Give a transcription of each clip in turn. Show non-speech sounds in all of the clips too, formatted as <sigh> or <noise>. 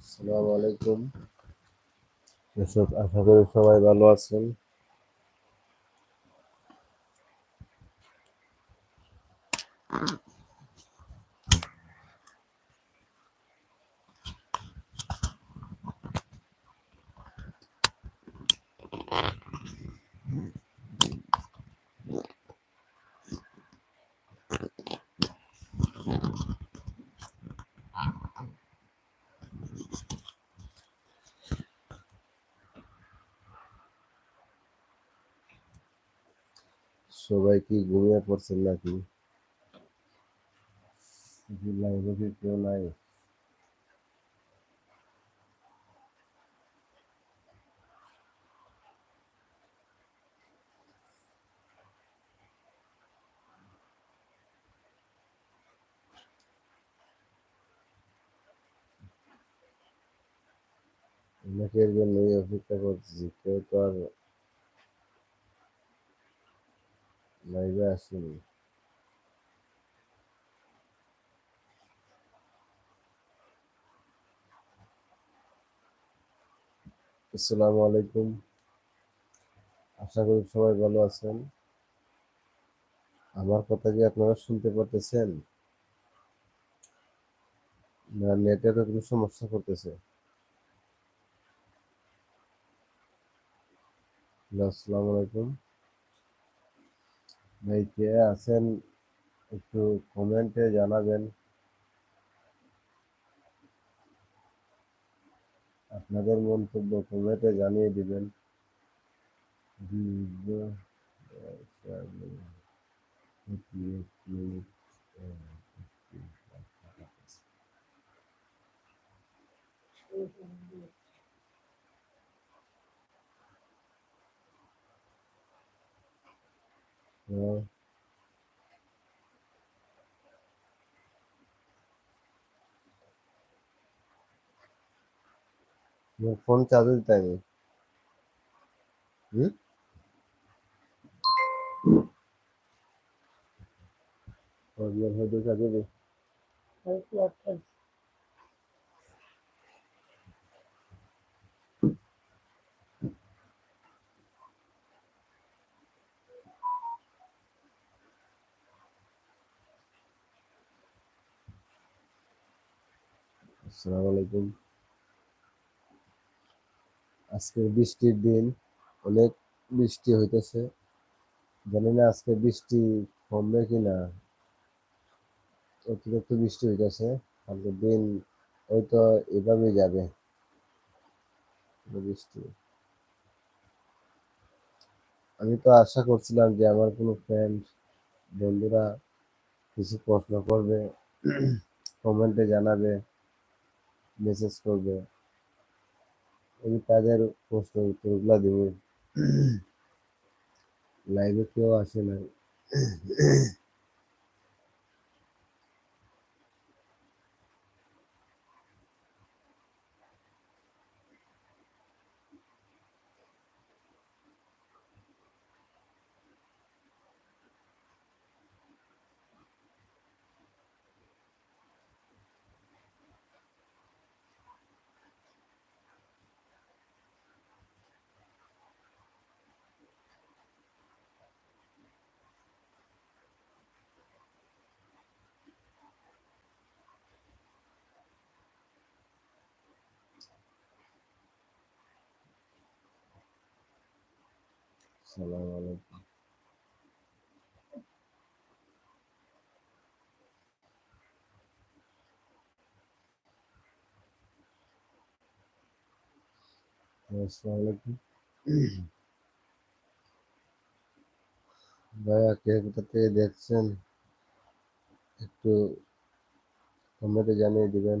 আসসালামু আলাইকুম। এসব আশা করি সবাই ভালো আছেন। সবাই কি ঘুমিয়ে পড়ছেন নাকি? কেউ নাই। অনেকের জন্যই অপেক্ষা করতেছি। কেউ তো আর লাইভে আসেনি আসসালামু আলাইকুম আশা করি সবাই ভালো আছেন। আমার কথা কি আপনারা শুনতে পারতেছেন? না, নেটের কোনো সমস্যা করতেছে। আসসালামু আলাইকুম। ভাই কে আছেন একটু কমেন্টে জানাবেন। আপনাদের মন্তব্য কমেন্টে জানিয়ে দিবেন। দীর্ঘ, ফোন চার্জে দিতে হবে হুম? দে। আসসালামু আলাইকুম। আজকে বৃষ্টির দিন, অনেক বৃষ্টি হইতেছে। জানি না আজকে বৃষ্টি কমবে কিনা। অতিরিক্ত বৃষ্টি হইতেছে কালকে দিন হয়তো এভাবেই যাবে বৃষ্টি। আমি তো আশা করছিলাম যে আমার কোনো ফ্রেন্ড বন্ধুরা কিছু প্রশ্ন করবে <clears throat> কমেন্টে জানাবে মেসেজ করবে। আমি তাদের প্রশ্ন উত্তরগুলো দেব। লাইভে কেউ আসে না <clears throat> আসসালামু আলাইকুম আসসালামু আলাইকুম ভাইয়া কে কোথা থেকে দেখছেন একটু কমেন্টে জানিয়ে দিবেন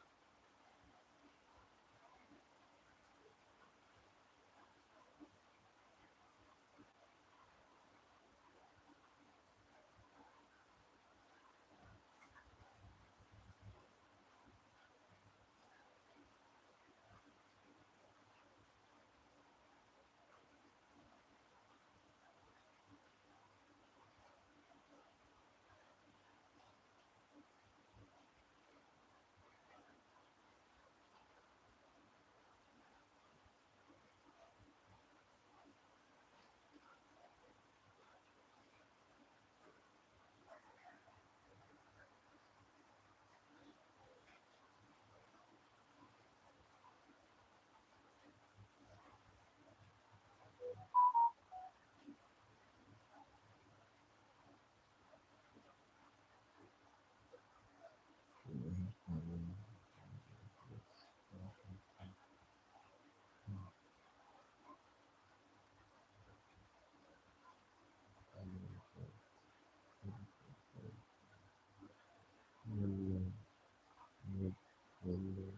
number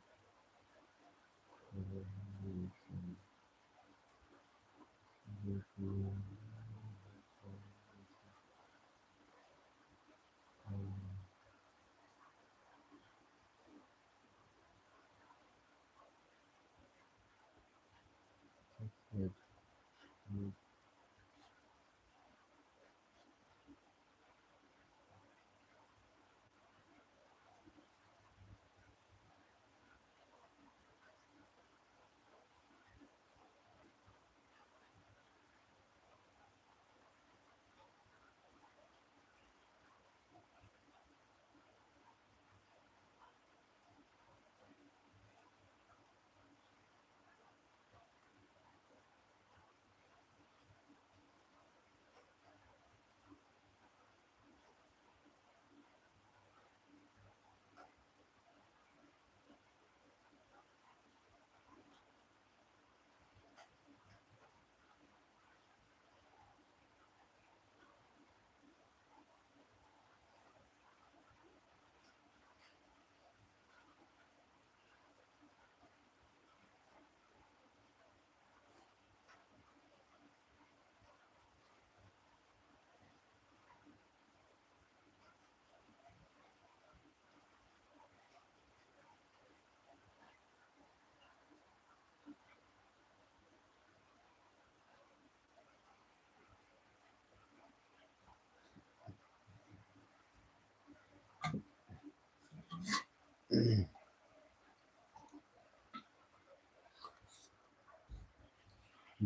Thank you.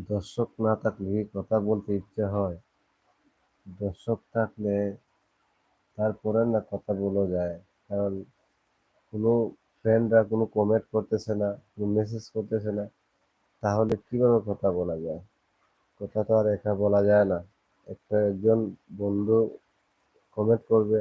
দর্শক না থাকলে কথা বলতে ইচ্ছে হয়? দর্শক থাকলে তারপরে না কথা বলা যায়। কারণ কোনো ফ্রেন্ডরা কোনো কমেন্ট করতেছে না, কোনো মেসেজ করতেছে না, তাহলে কীভাবে কথা বলা যায়? কথা তো আর একা বলা যায় না। একটা একজন বন্ধু কমেন্ট করবে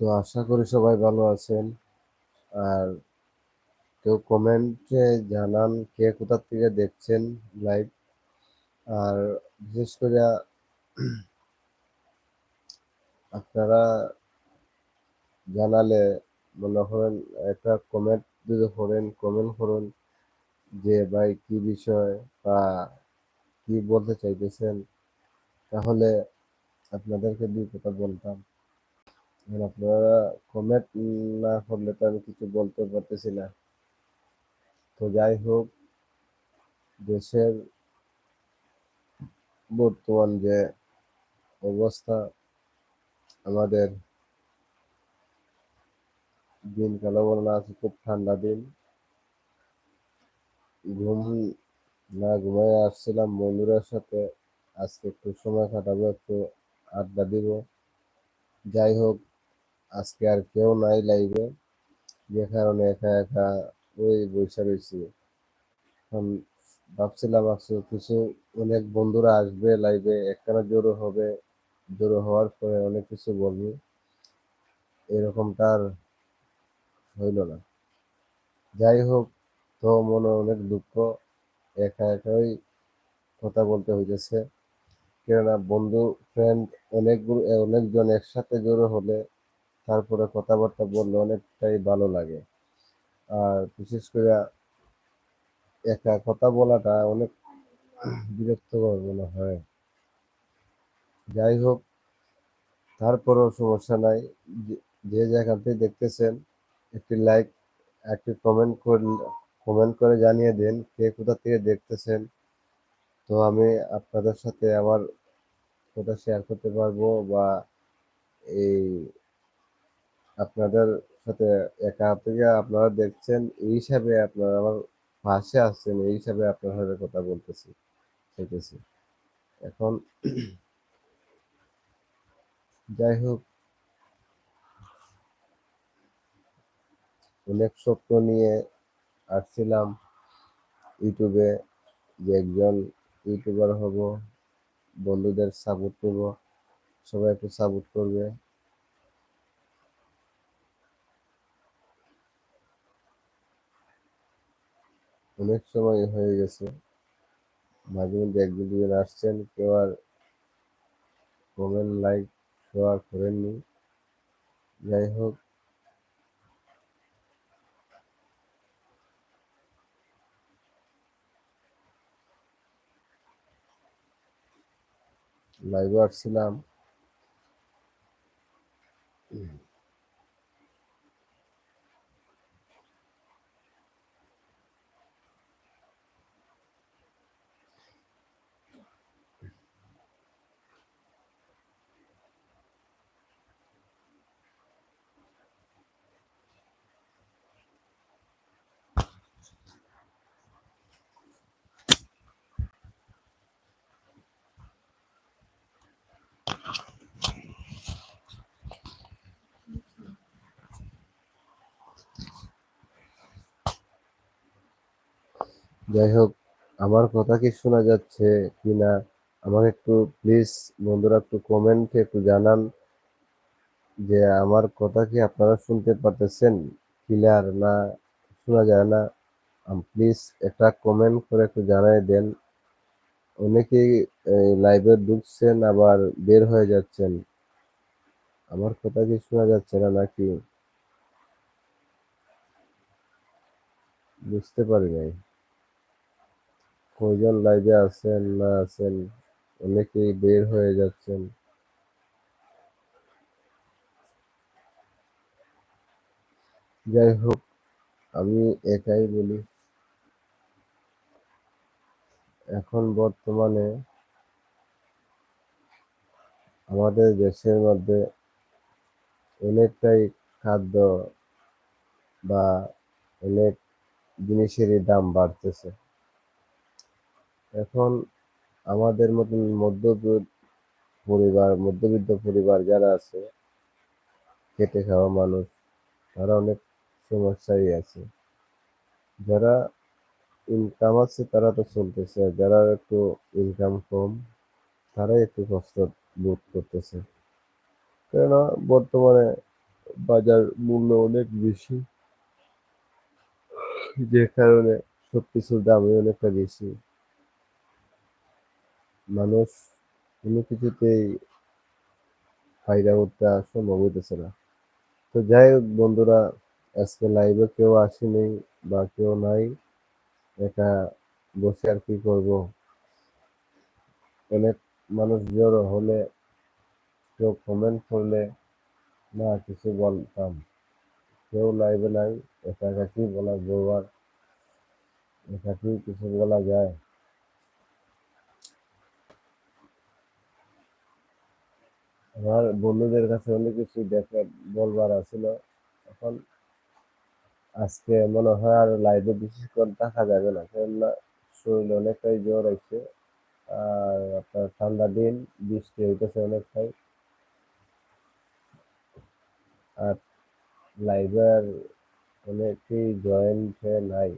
তো আশা করি সবাই ভালো আছেন। আর কেউ কমেন্টে জানান কে কোথার থেকে দেখছেন লাইভ আর বিশেষ করে আপনারা জানালে মনে করেন একটা কমেন্ট যদি করেন কমেন্ট করুন যে ভাই কি বিষয় বা কি বলতে চাইতেছেন, তাহলে আপনাদেরকে দুই কথা বলতাম। আপনারা কমেন্ট না করলে তো আমি কিছু বলতে পারতেছি না। তো যাই হোক, দেশের বর্তমান যে অবস্থা, আমাদের দিন কালো বলা আছে, খুব ঠান্ডা দিন। ঘুম না ঘুমায় আসছিলাম, বন্ধুদের সাথে আজকে একটু সময় কাটাবো, একটু আড্ডা দিব। যাই হোক আজকে আর কেউ নাই লাইভে যে কারণে একা একা ওই বসে রয়েছি। ভাবছিলাম আজকে কিছু অনেক বন্ধুরা আসবে লাইভে একখানা জোরো হবে। জোরো হওয়ার পরে অনেক কিছু বলব। এরকমটা আর হইল না। যাই হোক, তো মনে অনেক দুঃখ। একা একাই কথা বলতে হইতেছে। কেননা বন্ধু ফ্রেন্ড অনেকগুলো অনেকজন একসাথে জড়ো হলে তারপরে কথাবার্তা বললে অনেকটাই ভালো লাগে। আর বিশেষ করে একা কথা বলাটা অনেক বিরক্তকর মনে হয়। যাই হোক, তারপরেও সমস্যা নাই। যে- যে যেখানতে দেখতেছেন, একটি লাইক একটি কমেন্ট কমেন্ট করে জানিয়ে দিন কে কোথা থেকে দেখতেছেন। তো আমি আপনাদের সাথে আমার কথা শেয়ার করতে পারব বা এই আপনাদের সাথে একা থেকে আপনারা দেখছেন, এই হিসাবে আপনারা আমার পাশে আসছেন এই হিসাবে আপনার সাথে কথা বলতেছি চাইতেছি এখন যাই হোক, অনেক স্বপ্ন নিয়ে আসছিলাম ইউটিউবে যে একজন ইউটিউবার হব, বন্ধুদের সাপোর্ট করব, সবাই একটু সাপোর্ট করবে। অনেক সময় হয়ে গেছে। মাঝে মধ্যে এক দুদিন আসছেন, কেউ আর কমেন্ট লাইক শেয়ার করেননি। যাই হোক। লাইভে আসছিলাম। যাই হোক আমার কথা কি শোনা যাচ্ছে কি না আমাকে একটু প্লিজ বন্ধুরা একটু কমেন্টে একটু জানান যে আমার কথা কি আপনারা শুনতে পারতেছেন? ক্লিয়ার না? শোনা যায় না? প্লিজ একটা কমেন্ট করে একটু জানাই দেন। অনেকেই লাইভে ঢুকছেন, আবার বের হয়ে যাচ্ছেন। আমার কথা কি শোনা যাচ্ছে না নাকি? বুঝতে পারি নাই। কয়জন লাইভে আছেন, না আছেন? অনেকেই বের হয়ে যাচ্ছেন। যাই হোক, আমি একাই বলি। এখন বর্তমানে আমাদের দেশের মধ্যে অনেকটাই খাদ্য বা অনেক জিনিসেরই দাম বাড়তেছে। এখন আমাদের মতন মধ্যবিত্ত পরিবার মধ্যবিত্ত পরিবার যারা আছে, খেটে খাওয়া মানুষ, তারা অনেক সমস্যায় আছে। যারা ইনকাম আছে, তারা তো চলতেছে। যারা একটু ইনকাম কম, তারাই একটু কষ্ট বোধ করতেছে। কেননা বর্তমানে বাজার মূল্য অনেক বেশি, যে কারণে সবকিছুর দামই অনেকটা বেশি। মানুষ কোনো কিছুতেই ফায়দা করতে সম্ভব হইতেছে না। তো যাই হোক বন্ধুরা, আজকে লাইভে কেউ আসেনি বা কেউ নাই, একা বসে আর কি করব? অনেক মানুষ জড়ো হলে, কেউ কমেন্ট করলে না কিছু বলতাম। কেউ লাইভে নাই একা একা কি বলা বলবার একা কি কিছু বলা যায়। আমার বন্ধুদের কাছে অনেক কিছু দেখা, বলবার আছিল এখন আজকে মনে হয় আর লাইভে বিশেষ করে দেখা যাবে না, কেননা শরীর অনেকটাই জ্বর আছে আর আপনার ঠান্ডা দিন, বৃষ্টি হইতেছে অনেকটাই। আর লাইভে আর অনেকেই জয়েন্ট নাই।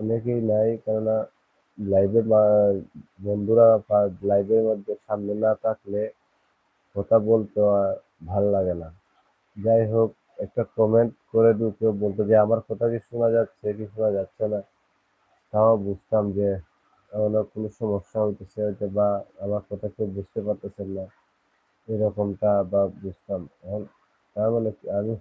অনেকেই নাই, কেননা লাইভের বন্ধুরা লাইভের মধ্যে সামনে না থাকলে কথা বলতে ভালো লাগে না। যাই হোক, একটা কমেন্ট করে দিও, কেউ বলতো যে, আমার কথা কি শোনা যাচ্ছে কি শোনা যাচ্ছে না? তাও বুঝতাম যে এমন কোনো সমস্যা হইতেছে হয়তো বা আমার কথা কেউ বুঝতে পারতেছেন না। এরকমটা বা বুঝতাম। এখন তার মানে আমি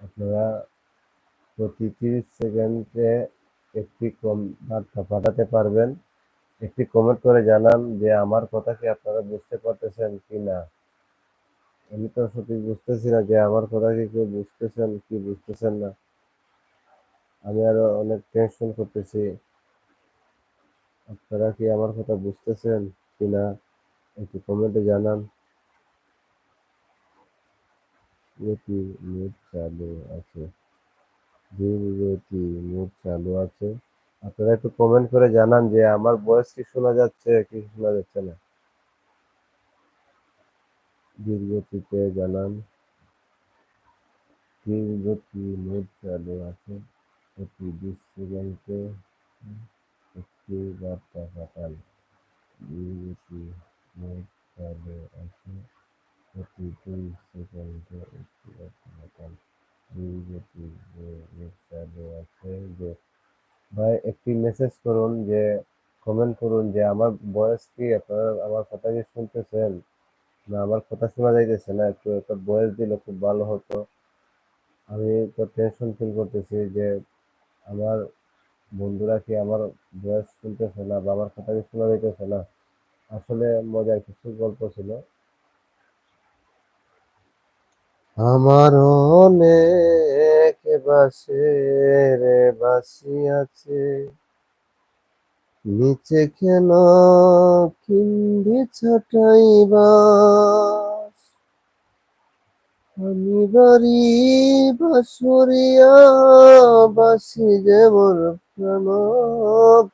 আপনারা প্রতি তিরিশ সেকেন্ডে একটি বার্তা পাঠাতে পারবেন। একটি কমেন্ট করে জানান যে, আমার কথা কি আপনারা বুঝতে পারতেছেন কি না? আমি তো সঠিক বুঝতেছি না যে, আমার কথা কি কেউ বুঝতেছেন কি বুঝতেছেন না? আমি আরও অনেক টেনশন করতেছি। আপনারা কি আমার কথা বুঝতেছেন কি না? একটু কমেন্টে জানান। এটি নেট চালু আছে। এটি নেট চালু আছে। আপনারা একটু কমেন্ট করে জানান যে আমার ভয়েস কি শোনা যাচ্ছে, কি শোনা যাচ্ছে না। দীর্ঘতিতে জানান। দীর্ঘতি নেট চালু আছে। প্রতি বিশ একটি বার্তা পাঠান। দীর্ঘতি নেট চালু আছে। প্রতি দুই সেকেন্ডে একটি পাঠান দীর্ঘতি নেট চালু আছে যে ভাই, একটি মেসেজ করুন যে কমেন্ট করুন যে, আমার বয়স কি? আপনারা আমার কথা কি শুনতেছেন? না, আমার কথা শোনা যাইতেছে না, একটু একটা বয়স দিলে খুব ভালো হতো। আমি তো টেনশন ফিল করতেছি যে, আমার বন্ধুরা কি আমার বয়স শুনতেছে না বা আমার কথা কি শোনা যাইতেছে না? আসলে মজার কিছু গল্প ছিল। আমার অনেক বাসের বাসি আছে। নিচে কেন কিনবি ছাটাইবা আমি বাড়ি বাসুরিয়া বাসি যে মোর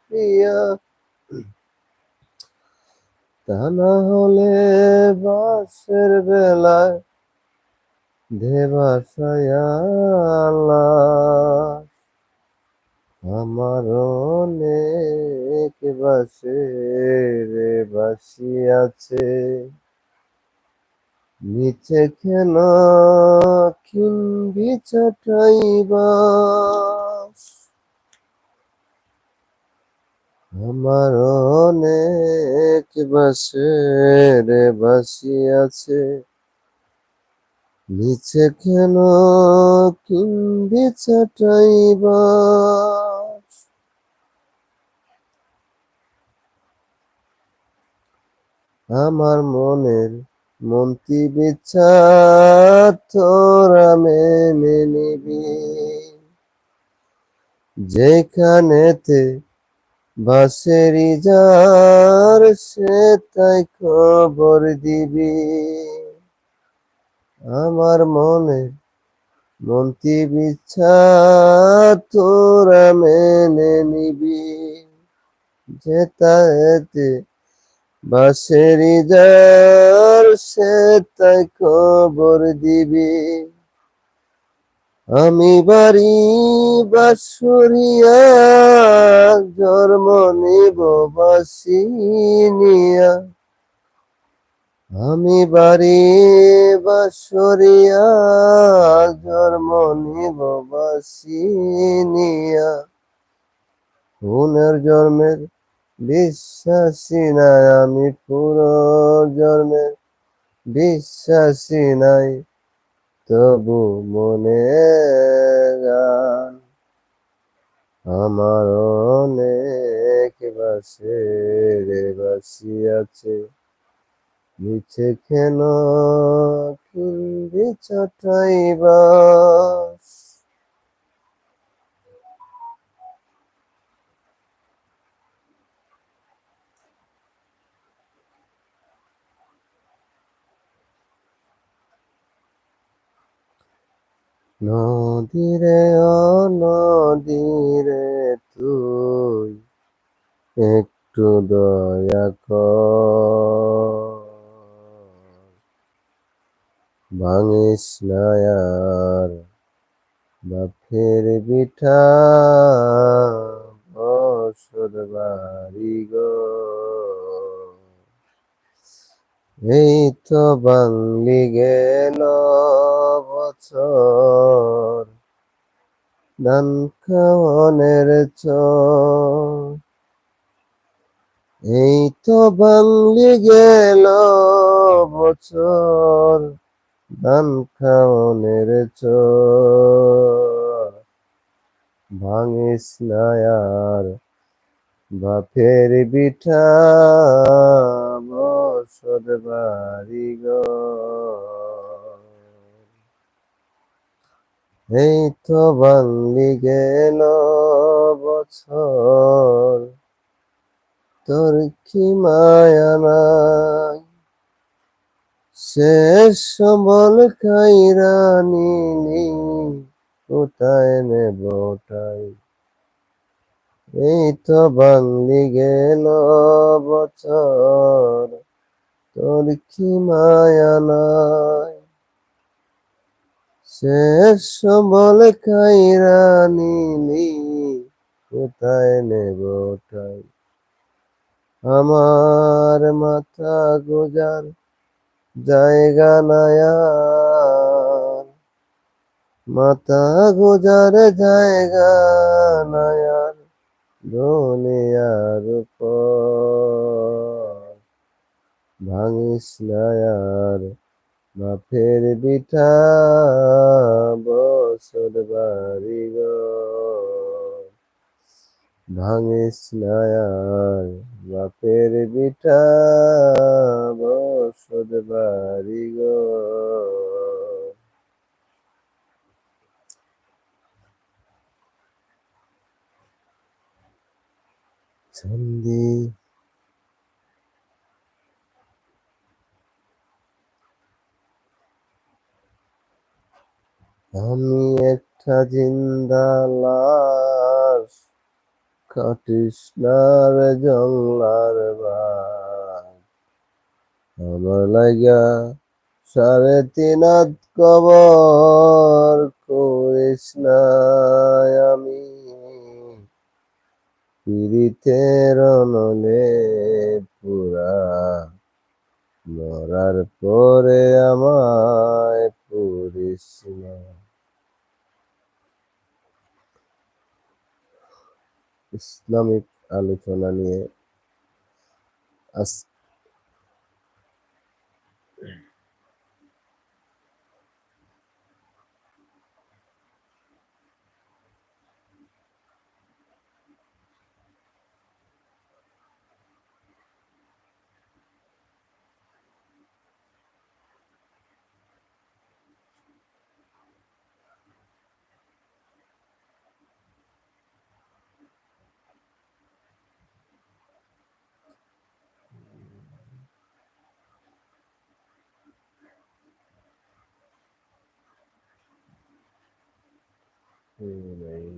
প্রিয়া তা না হলে বাসের বেলায় দেবাসায়ালা আমার অনেক বাসে রে বাসি আছে। নিচে কেন কিনবি চাটাইবা আমার অনেক বাসে রে বাসি আছে। নিচে কেন? কিনবি চাটাইবা আমার মনের মন্তি বিচ্ছা তোরা মেনে নিবি। যেখানেতে বাসেরি যার সে তাই খবর দিবি। আমার মনে মন্তি বিচ্ছা তোরা মেনে নিবি। যেতাতে বাসেরি যার সে তাই খবর দিবি। আমি বাড়ি বাসুরিয়া জন্ম নিব বাসিনিয়া আমি বাড়ি বাসুরিয়া জন্ম নিব বাসিনিয়া। পুনের জন্মের বিশ্বাসী নাই আমি পুরো জন্মের বিশ্বাসী নাই, তবু মনে গান আমার অনেক বাসে রে বাসি আছে। নিচে কেন কিনবি চটাই বাস নদীরে নদীরে তুই একটু দয়া কর। ভাঙিস না আর বাপের বিঠা বসর বাড়ি গো। এই তো বাংলি গেল বছর ধান খাওয়ানের এই তো বাংলি গেল বছর ধান খাওয়ানের চর। ভাঙিস না আর বাপের বিঠা, বসত বাড়ি এই তো বাংলি গেল বছর, তোর কি মায়া নাই? শেষ সম্বল খাইরা নিলি, কোথায় নেবটাই এই তো বাংলি গেল বছর, তোর কি মায়া নাই? শেষ সম্বল খাইরা নিলি, কোথায় নেবটাই আমার মাথা গোজার জায়গা নায়ার মাথা গোজার জায়গা নায়ার দুনিয়ার উপর। ভাঙিস নায়ার বাপের বিঠা বসর বাড়ি গো। ভাঙিস নায়ার বাপের বিঠা বসত বাড়ি গো। ছন্দি আমি একটা জিন্দা লাশ কৃষ্ণার বাঘ আমার লাগা সাড়ে তিন কবর না আমি। পীড়িতের নলে পুরা মরার পরে আমায় পুরিস না ইসলামিক আলোচনা নিয়ে আজ আসসালামু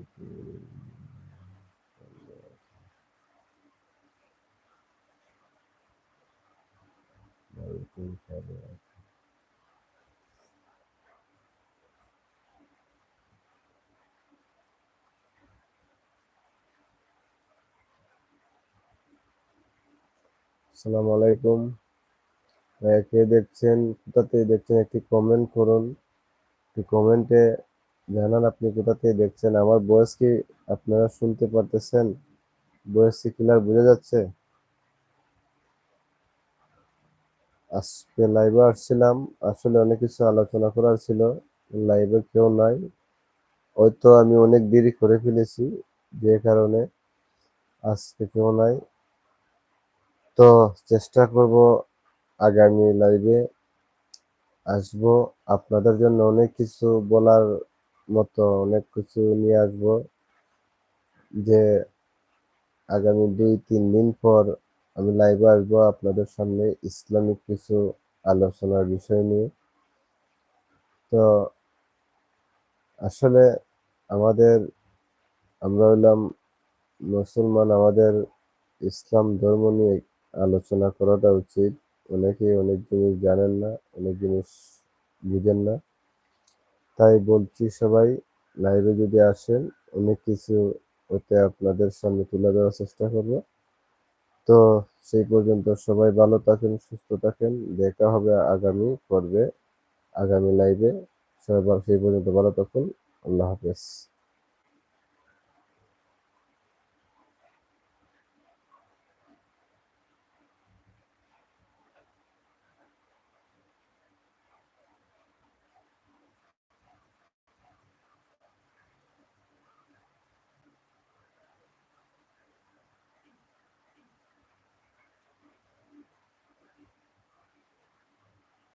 আলাইকুম। কে দেখছেন? কোথা থেকে দেখছেন? একটি কমেন্ট করুন। একটি কমেন্টে জানান আপনি কোথা থেকে দেখছেন। আমার ভয়েস কি আপনারা শুনতে পারতেছেন? ভয়েস কি ক্লিয়ার বোঝা যাচ্ছে? আজকে লাইভে আসছিলাম। আসলে অনেক কিছু আলোচনা করার ছিল। লাইভে কেউ নাই। হয়তো আমি অনেক দেরি করে ফেলেছি যে কারণে আজকে কেউ নাই। তো চেষ্টা করব আগামী লাইভে আসব। আপনাদের জন্য অনেক কিছু বলার মতো অনেক কিছু নিয়ে আসব। যে আগামী দুই, তিন দিন পর আমি লাইভে আসব আপনাদের সামনে ইসলামিক কিছু আলোচনার বিষয় নিয়ে। তো আসলে আমাদের, আমরা হইলাম মুসলমান, আমাদের ইসলাম ধর্ম নিয়ে আলোচনা করাটা উচিত। অনেকে অনেক জিনিস জানেন না, অনেক জিনিস বুঝেন না। তাই বলছি সবাই লাইভে যদি আসেন, অনেক কিছু ওতে আপনাদের সামনে তুলে দেওয়ার চেষ্টা করব। তো সেই পর্যন্ত সবাই ভালো থাকেন, সুস্থ থাকেন। দেখা হবে আগামী পর্বে, আগামী লাইভে সবাই সেই পর্যন্ত ভালো থাকুন। আল্লাহ হাফেজ।